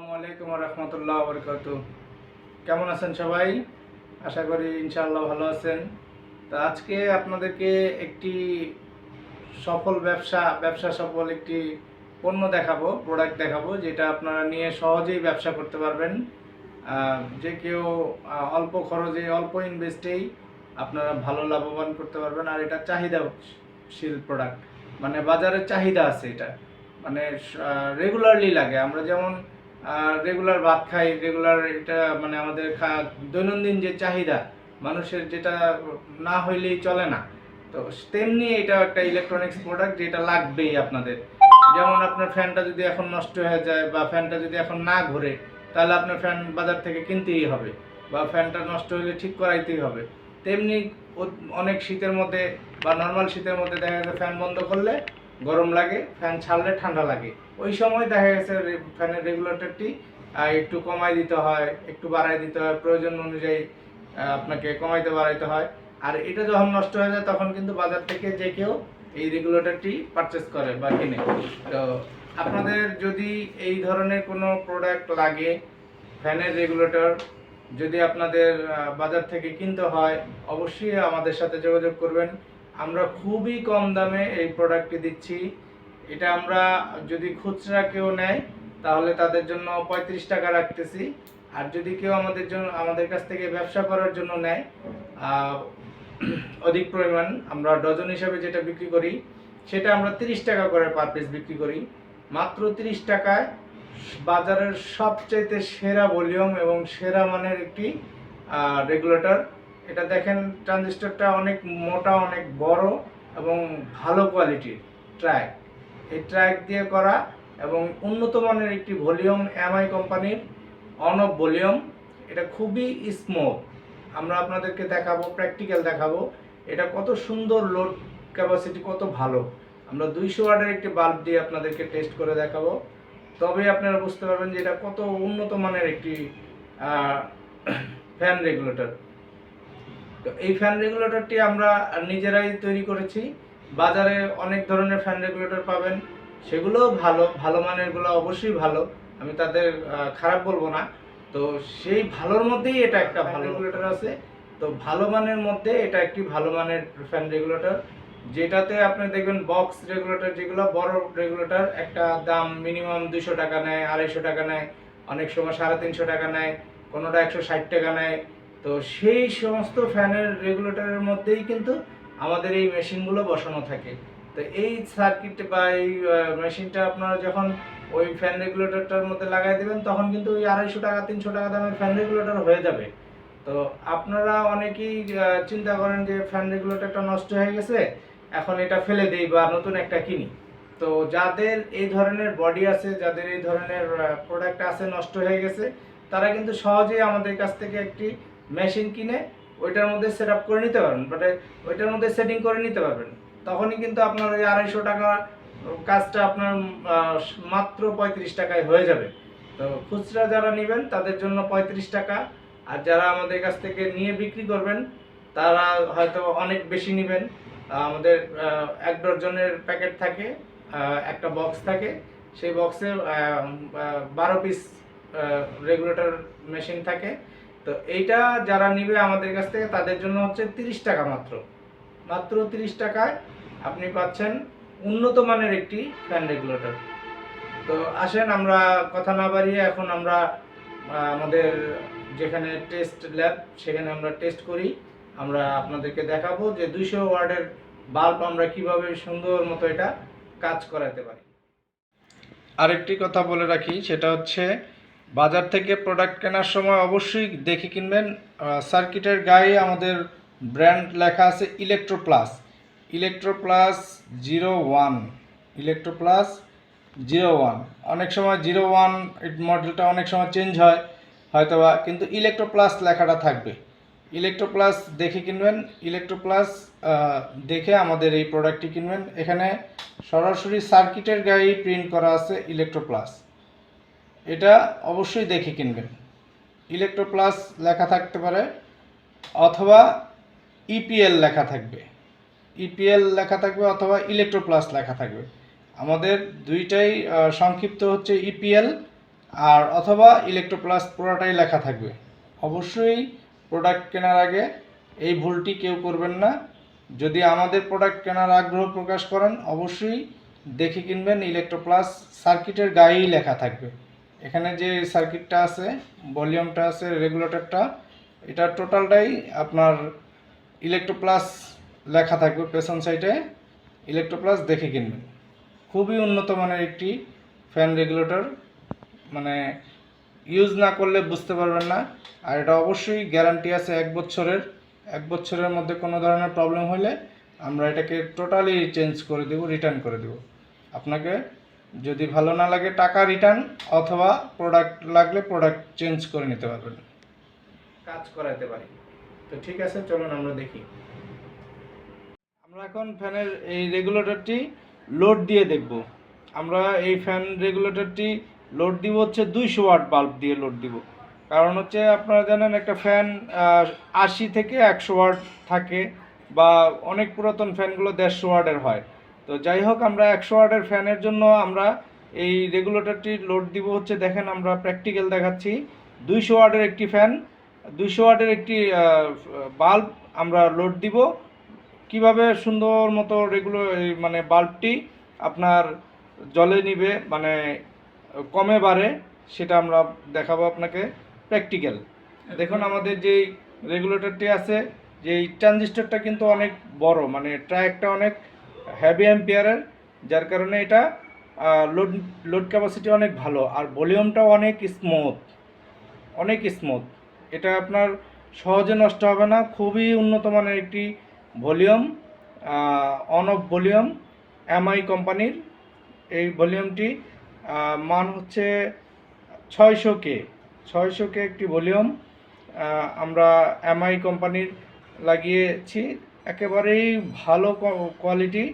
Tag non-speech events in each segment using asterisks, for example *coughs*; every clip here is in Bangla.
আসসালামু আলাইকুম রহমতুল্লাহ বরকাত কেমন আছেন সবাই? আশা করি ইনশাআল্লাহ ভালো আছেন। তো আজকে আপনাদেরকে একটি সফল ব্যবসা ব্যবসা সফল একটি পণ্য দেখাবো প্রোডাক্ট দেখাবো, যেটা আপনারা নিয়ে সহজেই ব্যবসা করতে পারবেন। যে কেউ অল্প খরচে, অল্প ইনভেস্টেই আপনারা ভালো লাভবান করতে পারবেন। আর এটা চাহিদাশীল প্রোডাক্ট মানে বাজারে চাহিদা আছে এটা। মানে রেগুলারলি লাগে। আমরা যেমন রেগুলার ভাত খাই রেগুলার এটা মানে আমাদের দৈনন্দিন যে চাহিদা, মানুষের যেটা না হইলেই চলে না। তো তেমনি এটা একটা ইলেকট্রনিক্স প্রোডাক্ট যেটা লাগবেই আপনাদের। যেমন আপনার ফ্যানটা যদি এখন নষ্ট হয়ে যায় বা ফ্যানটা যদি এখন না ঘুরে, তাহলে আপনার ফ্যান বাজার থেকে কিনতেই হবে বা ফ্যানটা নষ্ট হলে ঠিক করাইতেই হবে। তেমনি অনেক শীতের মধ্যে বা নর্মাল শীতের মধ্যে দেখা যাচ্ছে ফ্যান বন্ধ করলে গরম লাগে ফ্যান ছাড়লে ঠান্ডা লাগে। ওই সময় দেখা গেছে ফ্যানের রেগুলেটরটি একটু কমাই দিতে হয়, একটু বাড়াই দিতে হয়, প্রয়োজন অনুযায়ী আপনাকে কমাইতে বাড়াইতে হয়। আর এটা যখন নষ্ট হয়ে যায়, তখন কিন্তু বাজার থেকে যে কেউ এই রেগুলেটরটি পারচেস করে বা কিনে। তো আপনাদের যদি এই ধরনের কোনো প্রোডাক্ট লাগে ফ্যানের রেগুলেটর যদি আপনাদের বাজার থেকে কিনতে হয়, অবশ্যই আমাদের সাথে যোগাযোগ করবেন। আমরা খুবই কম দামে এই প্রোডাক্টটি দিচ্ছি। এটা আমরা যদি খুচরা কেউ নেয়, তাহলে তাদের জন্য পঁয়ত্রিশ টাকা রাখতেছি। আর যদি কেউ আমাদের জন্য আমাদের কাছ থেকে ব্যবসা করার জন্য নেয় অধিক পরিমাণ আমরা ডজন হিসাবে যেটা বিক্রি করি, সেটা আমরা তিরিশ টাকা করে পার পিস বিক্রি করি। মাত্র তিরিশ টাকায় বাজারের সবচাইতে সেরা ভলিউম এবং সেরা মানের একটি রেগুলেটর এটা দেখেন ট্রানজিস্টরটা অনেক মোটা, অনেক বড় এবং ভালো কোয়ালিটির ট্র্যাক এই ট্র্যাক দিয়ে করা এবং উন্নত মানের একটি ভলিউম এমআই কোম্পানির অন অফ ভলিউম এটা খুবই স্মুথ আমরা আপনাদেরকে দেখাবো প্র্যাকটিক্যাল দেখাবো। এটা কত সুন্দর লোড ক্যাপাসিটি কত ভালো। আমরা দুইশো ওয়াটের একটি বাল্ব দিয়ে আপনাদেরকে টেস্ট করে দেখাবো। তবেই আপনারা বুঝতে পারবেন যে এটা কত উন্নত মানের একটি ফ্যান রেগুলেটর *coughs* তো এই ফ্যান রেগুলেটরটি আমরা নিজেরাই তৈরি করেছি। বাজারে অনেক ধরনের ফ্যান রেগুলেটর পাবেন। সেগুলোও ভালো ভালো মানেরগুলো অবশ্যই ভালো। আমি তাদের খারাপ বলব না। তো সেই ভালোর মধ্যেই এটা একটা ভালো রেগুলেটর আছে। তো ভালো মানের মধ্যে এটা একটি ভালো মানের ফ্যান রেগুলেটর যেটাতে আপনি দেখবেন বক্স রেগুলেটর যেগুলো বড় রেগুলেটর একটা দাম মিনিমাম দুশো টাকা নেয় আড়াইশো টাকা নেয় অনেক সময় সাড়ে তিনশো টাকা নেয় কোনোটা একশো ষাট টাকা নেয়। তো সেই সমস্ত ফ্যানের রেগুলেটরের মধ্যেই কিন্তু আমাদের এই মেশিনগুলো বসানো থাকে। তো এই সার্কিট বা এই মেশিনটা আপনারা যখন ওই ফ্যান রেগুলেটরটার মধ্যে লাগাই দেবেন, তখন কিন্তু ওই আড়াইশো টাকা, তিনশো টাকা দামের ফ্যান রেগুলেটর হয়ে যাবে। তো আপনারা অনেকেই চিন্তা করেন যে ফ্যান রেগুলেটরটা নষ্ট হয়ে গেছে, এখন এটা ফেলে দেই বা নতুন একটা কিনি। তো যাদের এই ধরনের বডি আছে, যাদের এই ধরনের প্রোডাক্ট আছে নষ্ট হয়ে গেছে, তারা কিন্তু সহজেই আমাদের কাছ থেকে একটি মেশিন কিনে ওইটার মধ্যে সেট আপ করে নিতে পারবেন বাট ওইটার মধ্যে সেটিং করে নিতে পারবেন। তখনই কিন্তু আপনার ওই আড়াইশো টাকা কাজটা আপনার মাত্র পঁয়ত্রিশ টাকায় হয়ে যাবে। তো খুচরা যারা নেবেন, তাদের জন্য পঁয়ত্রিশ টাকা। আর যারা আমাদের কাছ থেকে নিয়ে বিক্রি করবেন, তারা হয়তো অনেক বেশি নেবেন। আমাদের এক ডজনের প্যাকেট থাকে একটা বক্স থাকে। সেই বক্সে বারো পিস রেগুলেটর মেশিন থাকে। তো এইটা যারা নিবে আমাদের কাছ থেকে, তাদের জন্য হচ্ছে তিরিশ টাকা মাত্র। মাত্র তিরিশ টাকায় আপনি পাচ্ছেন উন্নত মানের একটি ফ্যান রেগুলেটর। তো আসেন, আমরা কথা না বাড়িয়ে এখন আমরা আমাদের যেখানে টেস্ট ল্যাব, সেখানে আমরা টেস্ট করি। আমরা আপনাদেরকে দেখাবো যে দুইশো ওয়ার্ডের বাল্ব আমরা কীভাবে সুন্দর মতো এটা কাজ করাতে পারি। আরেকটি কথা বলে রাখি, সেটা হচ্ছে বাজার থেকে প্রোডাক্ট কেনার সময় অবশ্যই দেখে কিনবেন। সার্কিটের গায়ে আমাদের ব্র্যান্ড লেখা আছে electro plus electro plus zero one electro plus zero one অনেক সময় জিরো ওয়ান মডেলটা অনেক সময় চেঞ্জ হয়, হয়তোবা, কিন্তু ইলেকট্রো প্লাস লেখাটা থাকবে। ইলেকট্রো প্লাস দেখে কিনবেন। ইলেকট্রো প্লাস দেখে আমাদের এই প্রোডাক্টটি কিনবেন। এখানে সরাসরি সার্কিটের গায়েই প্রিন্ট করা আছে ইলেকট্রো প্লাস এটা অবশ্যই দেখে কিনবেন। ইলেকট্রো প্লাস লেখা থাকতে পারে অথবা ইপিএল লেখা থাকবে। ইপিএল লেখা থাকবে অথবা ইলেকট্রো প্লাস লেখা থাকবে। আমাদের দুইটাই সংক্ষিপ্ত হচ্ছে ইপিএল আর অথবা ইলেকট্রোপ্লাস পুরোটাই লেখা থাকবে। অবশ্যই প্রোডাক্ট কেনার আগে এই ভুলটি কেউ করবেন না। যদি আমাদের প্রোডাক্ট কেনার আগ্রহ প্রকাশ করেন, অবশ্যই দেখে কিনবেন ইলেকট্রোপ্লাস সার্কিটের গায়েই লেখা থাকবে। এখানে যে সার্কিটটা আছে, ভলিউমটা আছে, রেগুলেটরটা, এটা টোটালটাই আপনার ইলেকট্রোপ্লাস লেখা থাকবে পেছন সাইডে ইলেকট্রোপ্লাস দেখে কিনবেন। খুবই উন্নত মানের একটি ফ্যান রেগুলেটর মানে ইউজ না করলে বুঝতে পারবেন না, আর এটা অবশ্যই গ্যারান্টি আছে এক বছরের এক বছরের মধ্যে কোনো ধরনের প্রবলেম হলে আমরা এটাকে টোটালি চেঞ্জ করে দেব রিটার্ন করে দেব। আপনাকে যদি ভালো না লাগে টাকা রিটার্ন অথবা প্রোডাক্ট লাগলে প্রোডাক্ট চেঞ্জ করে নিতে পারবেন। কাজ করাতে পারি। তো ঠিক আছে, চলুন আমরা দেখি। আমরা এখন ফ্যানের এই রেগুলেটরটি লোড দিয়ে দেখব। আমরা এই ফ্যান রেগুলেটরটি লোড দিব হচ্ছে দুইশো ওয়াট বাল্ব দিয়ে লোড দিব। কারণ হচ্ছে আপনারা জানেন একটা ফ্যান আশি থেকে একশো ওয়াট থাকে বা অনেক পুরাতন ফ্যানগুলো দেড়শো ওয়াটের হয়। তো যাই হোক, আমরা একশো ওয়াটের ফ্যানের জন্য আমরা এই রেগুলেটরটি লোড দিব হচ্ছে, দেখেন আমরা প্র্যাকটিক্যাল দেখাচ্ছি। দুইশো ওয়াটের একটি ফ্যান, দুইশো ওয়াটের একটি বাল্ব আমরা লোড দিব। কীভাবে সুন্দর মতো রেগুলো মানে বাল্বটি আপনার জলে নিবে মানে কমে বাড়ে, সেটা আমরা দেখাবো আপনাকে প্র্যাকটিক্যাল। দেখুন আমাদের যেই রেগুলেটরটি আছে যে ট্রানজিস্টরটা কিন্তু অনেক বড় মানে ট্র্যাকটা অনেক হ্যাভি অ্যাম্পিয়ারের যার কারণে এটা লোড লোড ক্যাপাসিটি অনেক ভালো, আর ভলিউমটাও অনেক স্মুথ অনেক স্মুথ এটা আপনার সহজে নষ্ট হবে না, খুবই উন্নত মানের একটি volume on off volume MI কোম্পানির। এই ভলিউমটি মান হচ্ছে ছয়শো কে ছয়শো কে একটি ভলিউম আমরা এমআই কোম্পানির লাগিয়েছি। একেবারেই ভালো কোয়ালিটি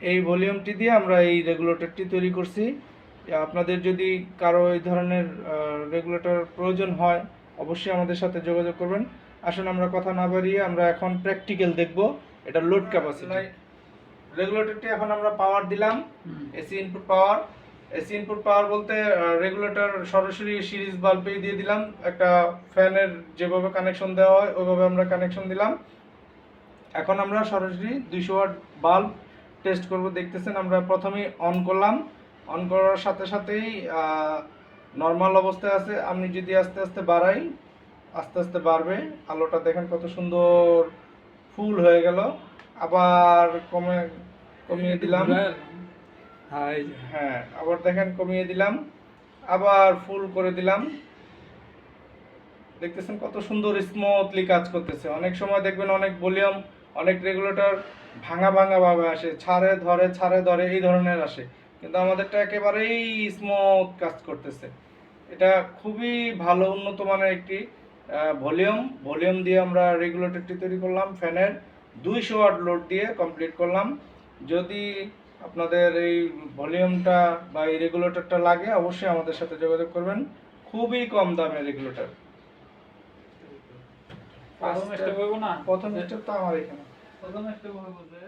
এই ভলিউমটি দিয়ে আমরা এই রেগুলেটরটি তৈরি করছি। আপনাদের যদি কারও এই ধরনের রেগুলেটর প্রয়োজন হয় অবশ্যই আমাদের সাথে যোগাযোগ করবেন। আসুন আমরা কথা না বাড়িয়ে আমরা এখন প্র্যাকটিক্যাল দেখব এটা লোড ক্যাপাসিটি রেগুলেটরটি এখন আমরা পাওয়ার দিলাম AC input power AC input power বলতে রেগুলেটর সরাসরি সিরিজ বাল্বেই দিয়ে দিলাম। একটা ফ্যানের যেভাবে কানেকশন দেওয়া হয় ওইভাবে আমরা কানেকশন দিলাম। এখন আমরা সরাসরি দুইশো ওয়াট বাল্ব টেস্ট করব দেখতেছেন আমরা প্রথমেই অন করলাম। অন করার সাথে সাথেই নর্মাল অবস্থায় আছে। আমি যদি আস্তে আস্তে বাড়াই আস্তে আস্তে বাড়বে। আলোটা দেখেন কত সুন্দর ফুল হয়ে গেল। আবার কমে কমিয়ে দিলাম। হাই হ্যাঁ আবার দেখেন কমিয়ে দিলাম। আবার ফুল করে দিলাম। দেখতেছেন কত সুন্দর স্মুথলি কাজ করতেছে। অনেক সময় দেখবেন অনেক ভলিউম অনেক রেগুলেটর ভাঙা ভাঙা ভাবে আসে ছাড়ে ধরে ছাড়ে ধরে এই ধরনের আসে। কিন্তু আমাদেরটা একেবারেই স্মুথ কাজ করতেছে। এটা খুবই ভালো উন্নত মানের একটি ভলিউম ভলিউম দিয়ে আমরা রেগুলেটরটি তৈরি করলাম ফ্যানের দুইশো ওয়াট লোড দিয়ে কমপ্লিট করলাম। যদি আপনাদের এই ভলিউমটা বা এই রেগুলেটরটা লাগে অবশ্যই আমাদের সাথে যোগাযোগ করবেন। খুবই কম দামে রেগুলেটর প্রথম স্টেপ তো আমার এখানে। প্রথম স্টেপ হইব যে